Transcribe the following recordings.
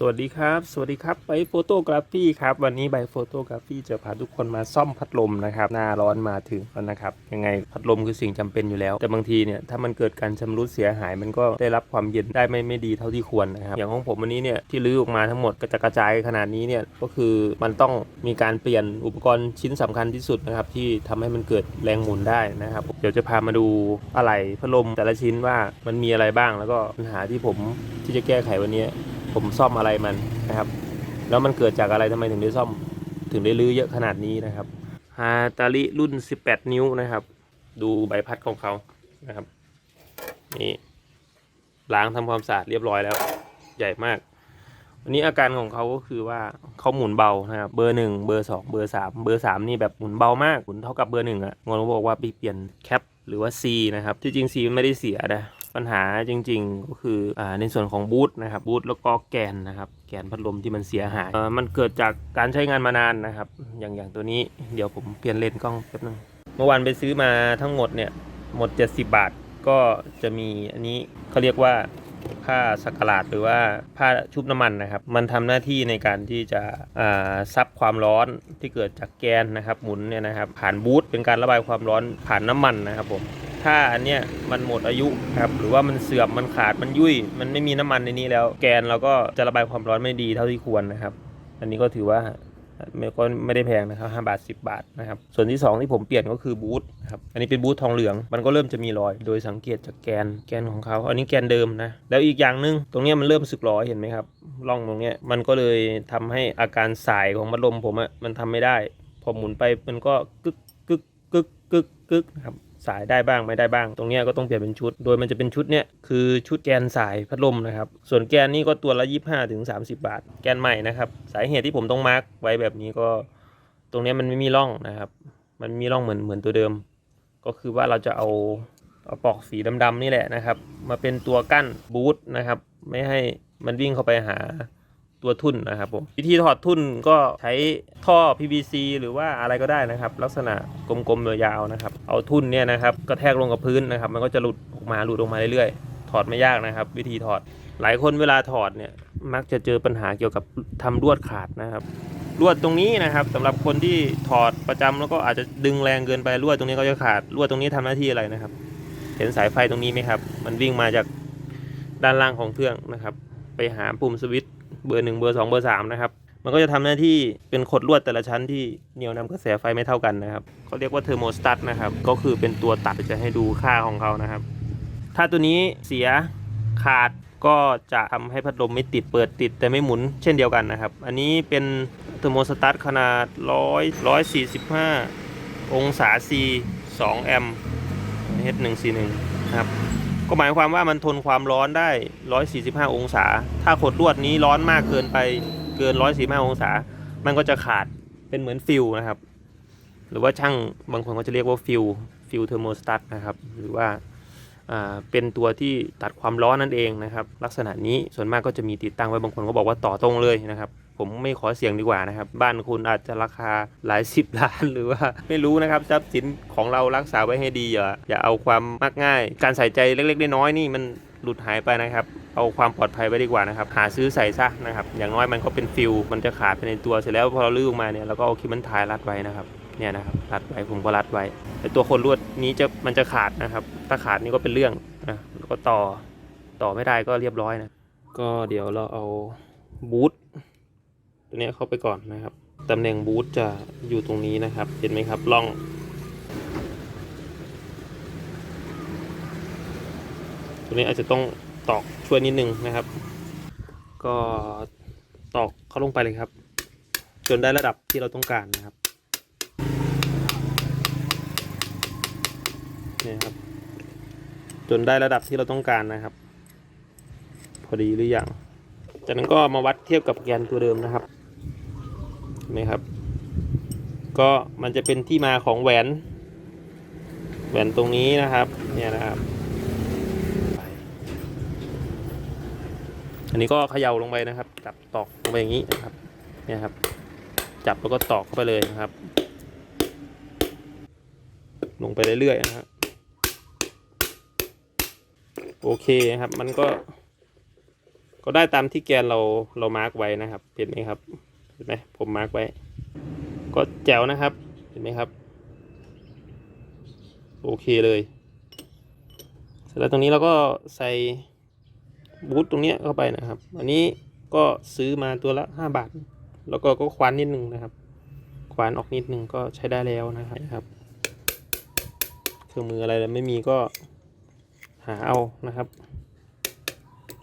สวัสดีครับ สวัสดีครับไบโฟโตกราฟีครับ วันนี้ไบโฟโตกราฟีจะพาทุกคนมาซ่อมพัดลมนะครับ หน้าร้อนมาถึงแล้วนะครับ ยังไงพัดลมคือสิ่งจำเป็นอยู่แล้ว แต่บางทีเนี่ยถ้ามันเกิดการชำรุดเสียหาย มันก็ได้รับความเย็นได้ไม่ไม่ดีเท่าที่ควรนะครับ อย่างของผมวันนี้เนี่ยที่รื้อออกมาทั้งหมดกระจะกระจายขนาดนี้เนี่ยก็คือมันต้องมีการเปลี่ยนอุปกรณ์ชิ้นสำคัญที่สุดนะครับที่ทำให้มันเกิดแรงหมุนได้นะครับ เดี๋ยวจะพามาดูอะไรพัดลมแต่ละชิ้นว่ามันมีอะไรบ้างแล้วก็ปัญหาที่ผมที่จะแก้ไขวันนี้ ผมซ่อมอะไรมันนะครับ แล้วมันเกิดจากอะไรทำไมถึงได้ซ่อม ถึงได้ลื้อเยอะขนาดนี้นะครับฮาตาลิรุ่น 18 นิ้วนะครับ ดูใบพัดของเขานะครับนี่ล้างทำความสะอาดเรียบร้อยแล้ว ใหญ่มาก วันนี้อาการของเขาก็คือว่าเขาหมุนเบานะครับเบอร์หนึ่งเบอร์สองเบอร์สามเบอร์สามนี่แบบหมุนเบามากหมุนเท่ากับเบอร์หนึ่งอะงงบอกว่าไปเปลี่ยนแคปหรือว่า C นะครับ ที่จริง C มันไม่ได้เสียนะ ปัญหาจริงๆก็คืออในส่วนของบูทนะครับบูทแล้วก็แกนนะครับแกนพัดลมที่มันเสียหาย มันเกิดจากการใช้งานมานานนะครับ อย่างอย่างตัวนี้เดี๋ยวผมเปลี่ยนเลนส์กล้องแป๊บนึงเมื่อวานไปซื้อมาทั้งหมดเนี่ยหมด 70 บาทก็จะมีอันนี้เขาเรียกว่าผ้าสักหลาดหรือว่าผ้าชุบน้ำมันนะครับ มันทำหน้าที่ในการที่จะซับความร้อนที่เกิดจากแกนนะครับ หมุนเนี่ยนะครับ ผ่านบูทเป็นการระบายความร้อนผ่านน้ำมันนะครับผม ถ้าอันเนี้ยมันหมดอายุครับหรือว่ามันเสื่อมมันขาดมันยุ่ย มันไม่มีน้ำมันในนี้แล้ว แกนเราก็จะระบายความร้อนไม่ดีเท่าที่ควรนะครับ อันนี้ก็ถือว่าไม่ก็ไม่ได้แพงนะครับ5บาท 10 บาทนะครับส่วนที่ 2 ที่ผมเปลี่ยนก็คือบูทครับอันนี้เป็นบูททองเหลือง มันก็เริ่มจะมีรอย โดยสังเกตจากแกนแกนของเขาอันนี้แกนเดิมนะแล้วอีกอย่างหนึ่งตรงนี้มันเริ่มสึกหรอเห็นไหมครับร่องตรงนี้มันก็เลยทำให้อาการสายของพัดลมผมอะมันทำไม่ได้พอหมุนไปมันก็กึกกึกกึกกึกกึกครับ สายได้บ้างไม่ได้บ้าง ตรงนี้ก็ต้องเปลี่ยนเป็นชุด โดยมันจะเป็นชุดเนี้ยคือชุดแกนสายพัดลมนะครับ ส่วนแกนนี่ก็ตัวละ 25ถึง30 บาท แกนใหม่นะครับ สาเหตุที่ผมต้องมาร์กไว้แบบนี้ก็ ตรงนี้มันไม่มีร่องนะครับ มันมีร่องเหมือนเหมือนตัวเดิม ก็คือว่าเราจะเอาเอาปลอกสีดำๆนี่แหละนะครับ มาเป็นตัวกั้นบูทนะครับ ไม่ให้มันวิ่งเข้าไปหา ตัวทุ่นนะครับผมวิธีถอดทุ่นก็ใช้ท่อ PVC หรือว่าอะไรก็ได้นะครับ ลักษณะกลมๆยาวๆนะครับ เอาทุ่นเนี่ยนะครับกระแทกลงกับพื้นนะครับ มันก็จะหลุดออกมาหลุดออกมาเรื่อยๆ ถอดไม่ยากนะครับ วิธีถอดหลายคนเวลาถอดเนี่ยมักจะเจอปัญหาเกี่ยวกับทำลวดขาดนะครับลวดตรงนี้นะครับสำหรับคนที่ถอดประจำแล้วก็อาจจะดึงแรงเกินไปลวดตรงนี้ก็จะขาดลวดตรงนี้ทำหน้าที่อะไรนะครับ เห็นสายไฟตรงนี้ไหมครับ มันวิ่งมาจากด้านล่างของเครื่องนะครับ ไปหาปุ่มสวิตช์ เบอร์หนึ่งเบอร์สองเบอร์สามนะครับ มันก็จะทำหน้าที่เป็นขดลวดแต่ละชั้นที่เหนี่ยวนำกระแสไฟไม่เท่ากันนะครับเขาเรียกว่าเทอร์โมสตัตนะครับ ก็คือเป็นตัวตัดจะให้ดูค่าของเขานะครับ ถ้าตัวนี้เสียขาดก็จะทำให้พัดลมไม่ติดเปิดติดแต่ไม่หมุนเช่นเดียวกันนะครับ อันนี้เป็นเทอร์โมสตัตขนาด100 145 องศา C 2แอมป์ H141 นะครับ ก็หมายความว่ามันทนความร้อนได้ 145 องศา ถ้าขดลวดนี้ร้อนมากเกินไปเกิน 145 องศา มันก็จะขาดเป็นเหมือนฟิวนะครับ หรือว่าช่างบางคนก็จะเรียกว่าฟิวฟิวเทอร์โมสตัตนะครับ หรือว่าอ่าเป็นตัวที่ตัดความร้อนนั่นเองนะครับ ลักษณะนี้ส่วนมากก็จะมีติดตั้งไว้บางคนก็บอกว่าต่อตรงเลยนะครับ ผมไม่ขอเสี่ยงดีกว่านะครับ บ้านคุณอาจจะราคาหลายสิบล้านหรือว่า ไม่รู้นะครับทรัพย์สินของเรารักษาไว้ให้ดีอย่าอย่าเอาความมักง่าย การใส่ใจเล็กๆน้อยๆนี่มันหลุดหายไปนะครับ เอาความปลอดภัยไว้ดีกว่านะครับ หาซื้อใส่ซะนะครับ อย่างน้อยมันก็เป็นฟิลมันจะขาดไปในตัวเสร็จแล้วพอเราลื้อออกมาเนี่ยเราก็เอาคิมันทายรัดไว้นะครับเนี่ยนะครับรัดไว้ผมก็รัดไว้แต่ตัวคนลวดนี้จะมันจะขาดนะครับ ถ้าขาดนี่ก็เป็นเรื่องนะแล้วก็ต่อต่อไม่ได้ก็เรียบร้อยนะ ก็เดี๋ยวเราเอาบูท ตัวนี้เข้าไปก่อนนะครับตำแหน่งบูทจะอยู่ตรงนี้นะครับ เห็นไหมครับล่องตัวนี้อาจจะต้องตอกช่วยนิดนึงนะครับ ก็ตอกเข้าลงไปเลยครับ จนได้ระดับที่เราต้องการนะครับนี่ครับ จนได้ระดับที่เราต้องการนะครับ พอดีหรือยังจากนั้นก็มาวัดเทียบกับแกนตัวเดิมนะครับ นไหมครับ ก็มันจะเป็นที่มาของแหวน แหวนตรงนี้นะครับ เนี่ยนะครับอันนี้ก็เขย่าลงไปนะครับ จับตอกลงไปอย่างนี้นะครับ เนี่ยครับ จับแล้วก็ตอกเข้าไปเลยนะครับ ลงไปเรื่อยๆนะครับโอเคครับ มันก็ ก็ได้ตามที่แกนเราเรามาร์กไว้นะครับเห็นไหมครับ เห็นไหมผมมาร์กไว้ ก็แจ๋วนะครับ เห็นไหมครับ โอเคเลยเสร็จแล้วตรงนี้เราก็ใส่บูทตรงเนี้ยเข้าไปนะครับ อันนี้ก็ซื้อมาตัวละห้าบาท แล้วก็ก็ควานนิดนึงนะครับ ควานออกนิดนึงก็ใช้ได้แล้วนะครับ เครื่องมืออะไรไม่มีก็หาเอานะครับ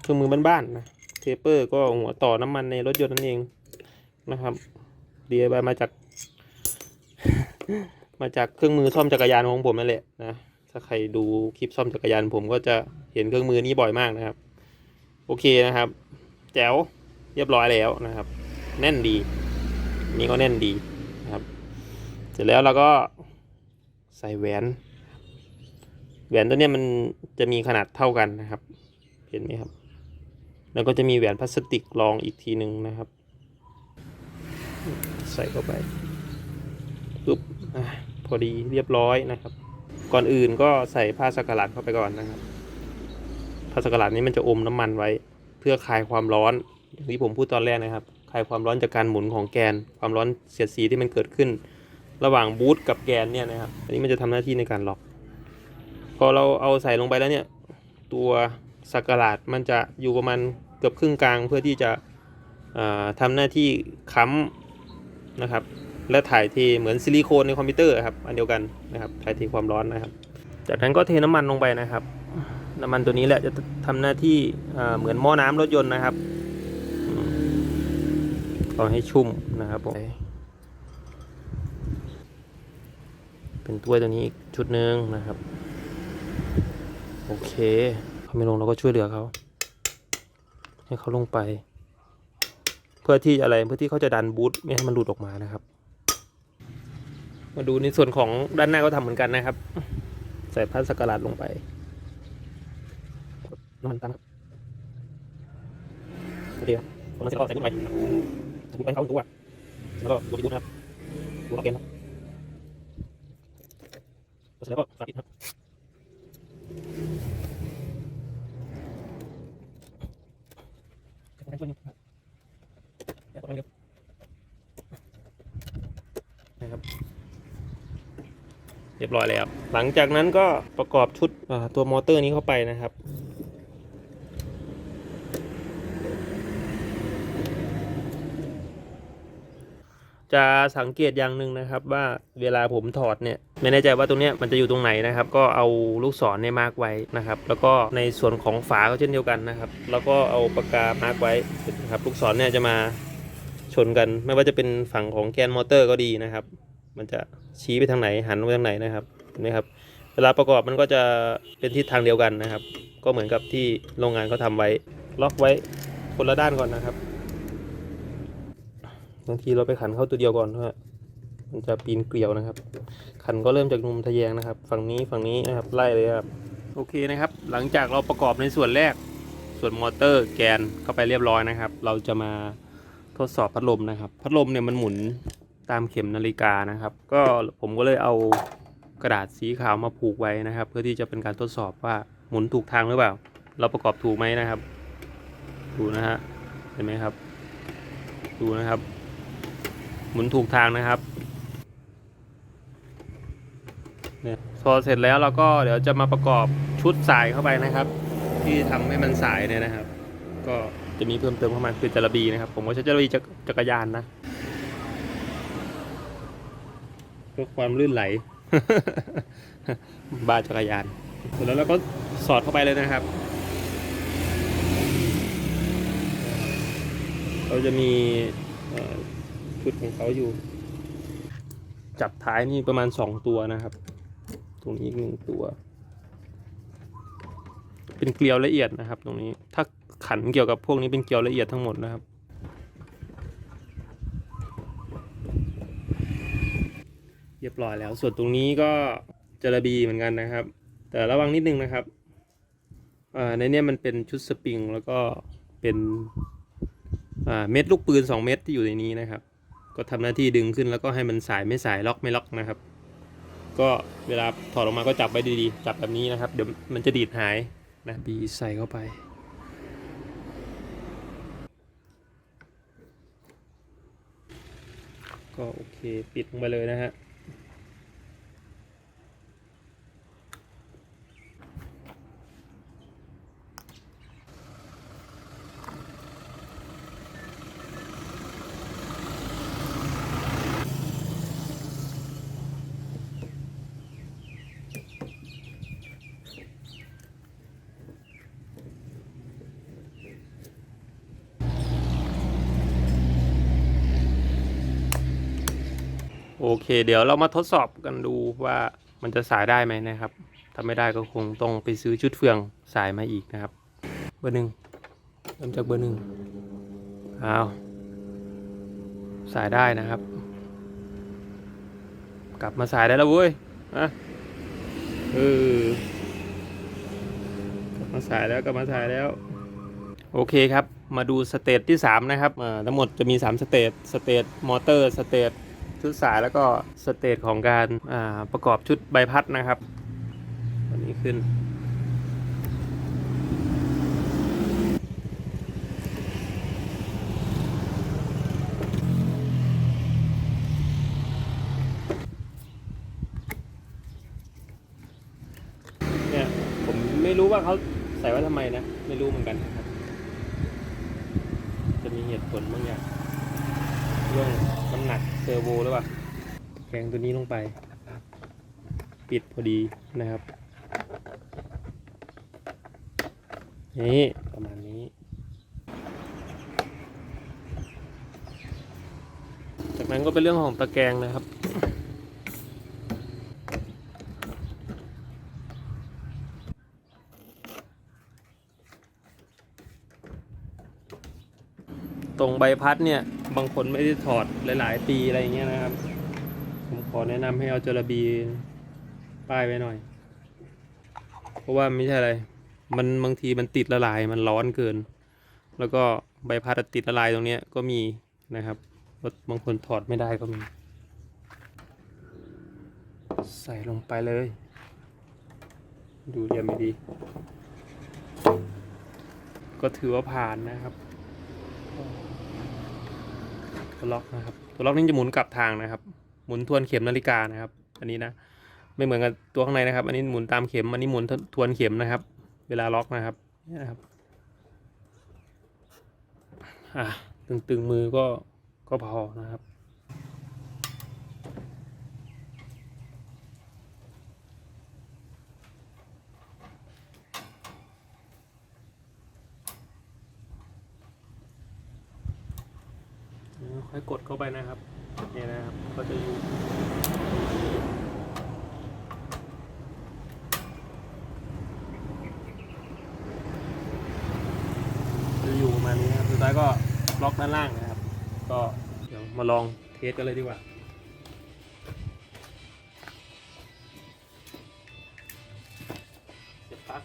เครื่องมือบ้านๆนะเทปเปอร์ก็หัวต่อน้ำมันในรถยนต์นั่นเอง นะครับ DIY มาจาก มาจากเครื่องมือซ่อมจักรยานของผมนั่นแหละนะ ถ้าใครดูคลิปซ่อมจักรยานผมก็จะเห็นเครื่องมือนี้บ่อยมากนะครับ โอเคนะครับ แจ๋วเรียบร้อยแล้วนะครับ แน่นดี นี่ก็แน่นดีนะครับ เสร็จแล้วเราก็ใส่แหวน แหวนตัวนี้มันจะมีขนาดเท่ากันนะครับ เห็นไหมครับ แล้วก็จะมีแหวนพลาสติกรองอีกทีหนึ่งนะครับ ใส่เข้าไปปุ๊บอะพอดีเรียบร้อยนะครับ ก่อนอื่นก็ใส่ผ้าสกรัดเข้าไปก่อนนะครับผ้าสกรัดนี้มันจะอมน้ำมันไว้ เพื่อคลายความร้อน อย่างที่ผมพูดตอนแรกนะครับคลายความร้อนจากการหมุนของแกน ความร้อนเสียดสีที่มันเกิดขึ้น ระหว่างบูทกับแกนเนี่ยนะครับ อันนี้มันจะทำหน้าที่ในการล็อก พอเราเอาใส่ลงไปแล้วเนี่ย ตัวสักหลาดมันจะอยู่ประมาณเกือบครึ่งกลางเพื่อที่จะอ่าทำหน้าที่ค้ำ นะครับ และถ่ายเทเหมือนซิลิโคนในคอมพิวเตอร์ครับอันเดียวกันนะครับถ่ายเทความร้อนนะครับ จากนั้นก็เทน้ำมันลงไปนะครับ น้ำมันตัวนี้แหละจะทำหน้าที่เหมือนหม้อน้ำรถยนต์นะครับอืมก็ให้ชุ่มนะครับผมเป็นถ้วยตัวนี้อีกชุดหนึ่งนะครับ โอเคเขาไม่ลงเราก็ช่วยเหลือเขาให้เขาลงไป เพื่อที่อะไรเพื่อที่เขาจะดันบูทไม่ให้มันหลุดออกมานะครับ มาดูในส่วนของด้านหน้าก็ทำเหมือนกันนะครับ ใส่พัสกัดลงไปนอนตามครับเดี๋ยวคนนั้นเสร็จแล้วใส่บูทไปใส่บูทไปเขาตัวแล้วก็ดูที่บูทนครับดูเอาเกนครับเสร็จแล้วก็ฝาปิดครับ นะครับ เรียบร้อยแล้ว หลังจากนั้นก็ประกอบชุดตัวมอเตอร์นี้เข้าไปนะครับจะสังเกตอย่างหนึ่งนะครับว่าเวลาผมถอดเนี่ยไม่แน่ใจว่าตรงเนี้ยมันจะอยู่ตรงไหนนะครับ ก็เอาลูกศรเนี่ยมาร์กไว้นะครับ แล้วก็ในส่วนของฝาก็เช่นเดียวกันนะครับ แล้วก็เอาปากกามาร์กไว้นะครับลูกศรเนี่ยจะมา ชนกัน ไม่ว่าจะเป็นฝั่งของแกนมอเตอร์ก็ดีนะครับ มันจะชี้ไปทางไหนหันไปทางไหนนะครับเห็นะครับ เวลาประกอบมันก็จะเป็นทิศทางเดียวกันนะครับ ก็เหมือนกับที่โรงงานเขาทำไว้ ล็อกไว้คนละด้านก่อนนะครับบางทีเราไปขันเข้าตัวเดียวก่อนเพราะว่ามันจะปีนเกลียวนะครับ ขันก็เริ่มจากนุมทะแยงนะครับ ฝั่งนี้ฝั่งนี้นะครับไล่เลยครับโอเคนะครับ หลังจากเราประกอบในส่วนแรกส่วนมอเตอร์แกนเข้าไปเรียบร้อยนะครับ เราจะมา ทดสอบพัดลมนะครับ พัดลมเนี่ยมันหมุนตามเข็มนาฬิกานะครับ ก็ผมก็เลยเอากระดาษสีขาวมาผูกไว้นะครับ เพื่อที่จะเป็นการทดสอบว่าหมุนถูกทางหรือเปล่า เราประกอบถูกไหมนะครับ ดูนะฮะเห็นไหมครับ ดูนะครับ หมุนถูกทางนะครับเนี่ยพอเสร็จแล้วเราก็เดี๋ยวจะมาประกอบชุดสายเข้าไปนะครับ ที่ทำให้มันสายเนี่ยนะครับ ก็ จะมีเพิ่มเติมเข้ามาคือจระบีนะครับ ผมก็ใช้จระบีจักจักรยานนะเพื่อความลื่นไหล บาจักรยานเสร็จแล้วเราก็สอดเข้าไปเลยนะครับ เราจะมีเอ่อชุดของเขาอยู่ จับท้ายนี่ประมาณสองตัวนะครับ ตรงนี้อีกหนึ่งตัว เป็นเกลียวละเอียดนะครับ ตรงนี้ถ้า ขันเกี่ยวกับพวกนี้เป็นเกลียวละเอียดทั้งหมดนะครับ เรียบร้อยแล้ว ส่วนตรงนี้ก็จระบีเหมือนกันนะครับ แต่ระวังนิดนึงนะครับในนี้มันเป็นชุดสปริงแล้วก็เป็นเม็ดลูกปืน 2 เม็ดที่อยู่ในนี้นะครับ ก็ทำหน้าที่ดึงขึ้นแล้วก็ให้มันสายไม่สายล็อกไม่ล็อกนะครับ ก็เวลาถอดออกมาก็จับไว้ดีๆ จับแบบนี้นะครับ เดี๋ยวมันจะดีดหายนะบีใส่เข้าไป ก็โอเคปิดลงไปเลยนะฮะ เค เดี๋ยวเรามาทดสอบกันดูว่ามันจะสายได้ไหมนะครับ ถ้าไม่ได้ก็คงต้องไปซื้อชุดเฟืองสายมาอีกนะครับ เบอร์หนึ่งเริ่มจากเบอร์หนึ่งเอาสายได้นะครับ กลับมาสายได้แล้วเว้ยอะเออกลับมาสายแล้วกลับมาสายแล้ว โอเคครับ มาดูสเตจที่ 3 นะครับอ่าทั้งหมดจะมี 3 สเตจสเตจมอเตอร์ สเตจ ชุดสายแล้วก็สเตจของการประกอบชุดใบพัดนะครับอันนี้ขึ้น เนี่ยผมไม่รู้ว่าเขาใส่ไว้ทำไมนะ ไม่รู้เหมือนกันนะครับ จะมีเหตุผลบางอย่างเรื่องน้ำหนักเซอร์โวหรือเปล่าแกงตัวนี้ลง ไป ปิดพอดีนะครับ นี่ประมาณนี้ จากนั้นก็เป็นเรื่องของตะแกรงนะครับตรงใบพัดเนี่ย บางคนไม่ได้ถอดหลาย ๆ ปีอะไรอย่างเงี้ยนะครับ ผมขอแนะนำให้เอาจระบีป้ายไว้หน่อย เพราะว่าไม่ใช่อะไร มันบางทีมันติดละลายมันร้อนเกิน แล้วก็ใบพัดติดละลายตรงเนี้ยก็มีนะครับรถบางคนถอดไม่ได้ก็มี ใส่ลงไปเลย ดูเรียมดี ก็ถือว่าผ่านนะครับ ตัวล็อกนะครับ ตัวล็อกนี่จะหมุนกลับทางนะครับ หมุนทวนเข็มนาฬิกานะครับ อันนี้นะ ไม่เหมือนกับตัวข้างในนะครับ อันนี้หมุนตามเข็ม อันนี้หมุนทวนเข็มนะครับ เวลาล็อกนะครับนี่นะครับ อะตึงๆมือก็ก็พอนะครับค่อยกดเข้าไปนะครับ ก็จะอยู่จะอยู่ประมาณนี้นะครับสุดท้ายก็ล็อกด้านล่างนะครับ ก็เดี๋ยวมาลองเทสกันเลยดีกว่าเสียบปลั๊ก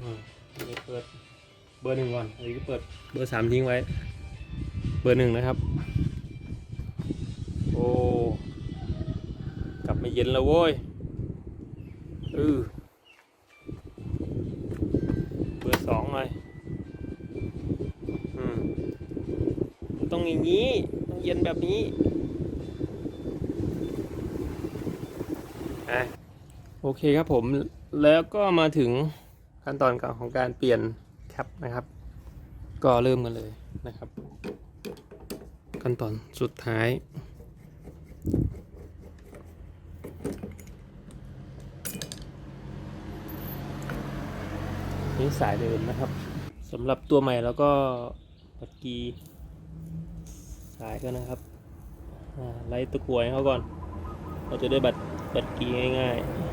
อืมนี่เปิดเบอร์หนึ่งก่อนอันนี้ก็เปิดเบอร์สามทิ้งไว้ เบอร์หนึ่งนะครับ เย็นแล้วโว้ยเออเบอร์สองเลยอืมต้องอย่างนี้ต้องเย็นแบบนี้อะโอเคครับผมแล้วก็มาถึงขั้นตอนของการเปลี่ยนแครับนะครับ ก็เริ่มกันเลยนะครับ ขั้นตอนสุดท้าย สายเดิมนะครับสำหรับตัวใหม่แล้วก็ปัดกีสายก็นะครับไล่ตะกรวยเขาก่อน เราจะได้บัดบัดกีง่าย ๆ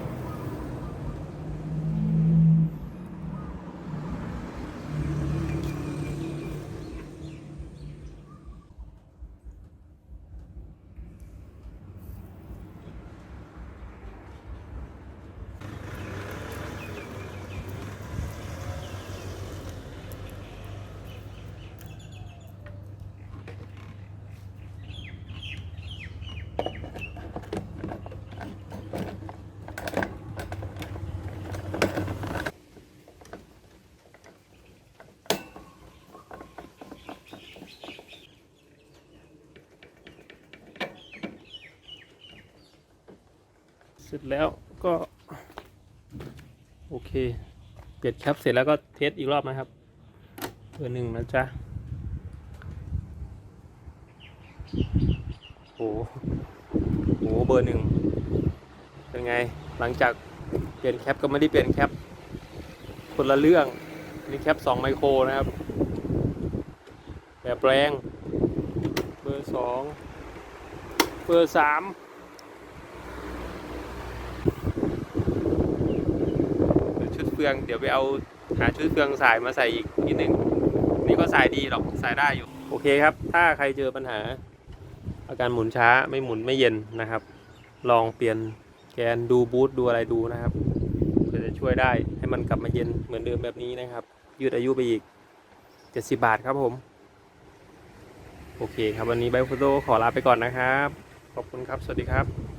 สร็จแล้วก็ โอเค เปลี่ยนแคปเสร็จแล้วก็เทสอีกรอบนะครับเบอร์หนึ่งนะจ๊ะโอ้โหโหเบอร์หนึ่งเป็นไงหลังจากเปลี่ยนแคปก็ไม่ได้เปลี่ยนแคปคนละเรื่องนี่แคปสองไมโครนะครับ แบบแรง เบอร์สองเบอร์สาม ชุดเฟืองเดี๋ยวไปเอาหาชุดเฟืองสายมาใส่อีกนิดนึงนี่ก็สายดีหรอกสายได้อยู่ โอเคครับ ถ้าใครเจอปัญหา อาการหมุนช้าไม่หมุนไม่เย็นนะครับ ลองเปลี่ยนแกนดูบูทดูอะไรดูนะครับเพื่อจะช่วยได้ให้มันกลับมาเย็นเหมือนเดิมแบบนี้นะครับ ยืดอายุไปอีก 70 บาทครับผม โอเคครับวันนี้ไบโฟโตขอลาไปก่อนนะครับ ขอบคุณครับ สวัสดีครับ